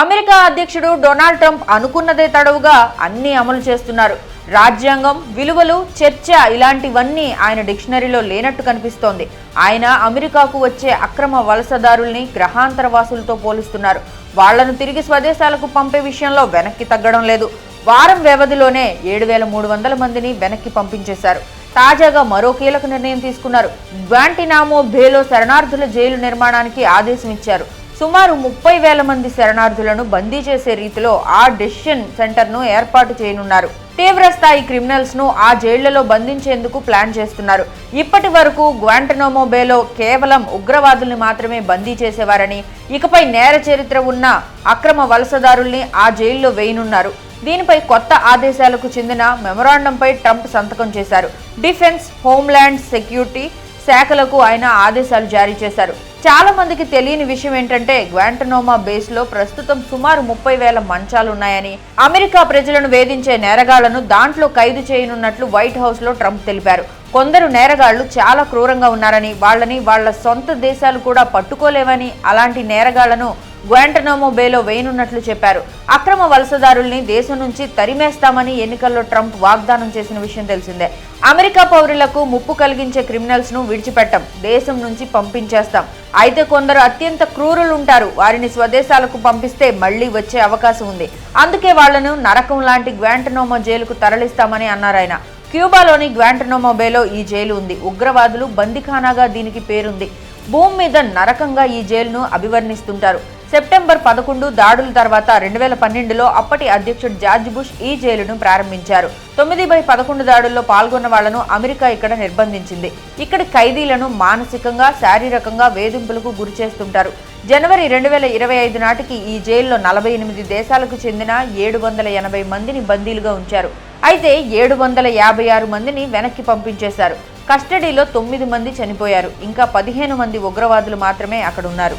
America అధ్యక్షుడు Donald Trump అనుకున్నదే తడవుగా అన్ని అమలు చేస్తున్నారు. రాజ్యాంగం విలువలు చర్చ ఇలాంటివన్నీ ఆయన డిక్షనరీలో లేనట్టు కనిపిస్తోంది. ఆయన అమెరికాకు వచ్చే అక్రమ వలసదారుల్ని గ్రహాంతర వాసులతో పోలుస్తున్నారు. వాళ్ళను తిరిగి స్వదేశాలకు పంపే విషయంలో వెనక్కి తగ్గడం లేదు. వారం వ్యవధిలోనే ఏడు వేల మూడు వందల మందిని వెనక్కి పంపించేశారు. తాజాగా మరో కీలక నిర్ణయం తీసుకున్నారు. గ్వాంటినామో బేలో శరణార్థుల జైలు నిర్మాణానికి ఆదేశం ఇచ్చారు సుమారు ముప్పై వేల మంది శరణార్థులను బందీ చేసే రీతిలో ఆ డెసిషన్ సెంటర్ను ఏర్పాటు చేయనున్నారు. తీవ్ర స్థాయి క్రిమినల్స్ను ఆ జైళ్ళలో బంధించేందుకు ప్లాన్ చేస్తున్నారు. ఇప్పటి వరకు గ్వాంటనోమో బేలో కేవలం ఉగ్రవాదుల్ని మాత్రమే బందీ చేసేవారని ఇకపై నేర చరిత్ర ఉన్న అక్రమ వలసదారుల్ని ఆ జైల్లో వేయనున్నారు. దీనిపై కొత్త ఆదేశాలకు చెందిన మెమొరాండంపై ట్రంప్ సంతకం చేశారు. డిఫెన్స్ హోంల్యాండ్ సెక్యూరిటీ శాఖలకు ఆయన ఆదేశాలు జారీ చేశారు. చాలా మందికి తెలియని విషయం ఏంటంటే గ్వాంటనోమా బేస్లో ప్రస్తుతం సుమారు ముప్పై వేల మంచాలు ఉన్నాయని అమెరికా ప్రజలను వేధించే నేరగాళ్ళను దాంట్లో ఖైదు చేయనున్నట్లు వైట్ హౌస్లో ట్రంప్ తెలిపారు. కొందరు నేరగాళ్ళు చాలా క్రూరంగా ఉన్నారని వాళ్ళని వాళ్ళ సొంత దేశాలు కూడా పట్టుకోలేవని అలాంటి నేరగాళ్ళను గ్వాంటనోమో బేలో వేయనున్నట్లు చెప్పారు. అక్రమ వలసదారుల్ని దేశం నుంచి తరిమేస్తామని ఎన్నికల్లో ట్రంప్ వాగ్దానం చేసిన విషయం తెలిసిందే. అమెరికా పౌరులకు ముప్పు కలిగించే క్రిమినల్స్ను విడిచిపెట్టం దేశం నుంచి పంపించేస్తాం. అయితే కొందరు అత్యంత క్రూరులుంటారు. వారిని స్వదేశాలకు పంపిస్తే మళ్ళీ వచ్చే అవకాశం ఉంది. అందుకే వాళ్ళను నరకం లాంటి గ్వాంటనోమో జైలుకు తరలిస్తామని అన్నారు ఆయన. క్యూబాలోని గ్వాంటనోమో బేలో ఈ జైలు ఉంది. ఉగ్రవాదులు బందిఖానాగా దీనికి పేరుంది. భూమి మీద నరకంగా ఈ జైలును అభివర్ణిస్తుంటారు. సెప్టెంబర్ పదకొండు దాడుల తర్వాత రెండు వేల పన్నెండులో అప్పటి అధ్యక్షుడు జార్జ్ బుష్ ఈ జైలును ప్రారంభించారు. తొమ్మిది బై పదకొండు దాడుల్లో పాల్గొన్న వాళ్ళను అమెరికా ఇక్కడ నిర్బంధించింది. ఇక్కడ ఖైదీలను మానసికంగా శారీరకంగా వేధింపులకు గురి చేస్తుంటారు. జనవరి రెండు వేల ఇరవై ఐదు నాటికి ఈ జైల్లో నలభై ఎనిమిది దేశాలకు చెందిన ఏడు వందల ఎనభై మందిని బందీలుగా ఉంచారు. అయితే ఏడు వందల యాభై ఆరు మందిని వెనక్కి పంపించేశారు. కస్టడీలో తొమ్మిది మంది చనిపోయారు. ఇంకా పదిహేను మంది ఉగ్రవాదులు మాత్రమే అక్కడ ఉన్నారు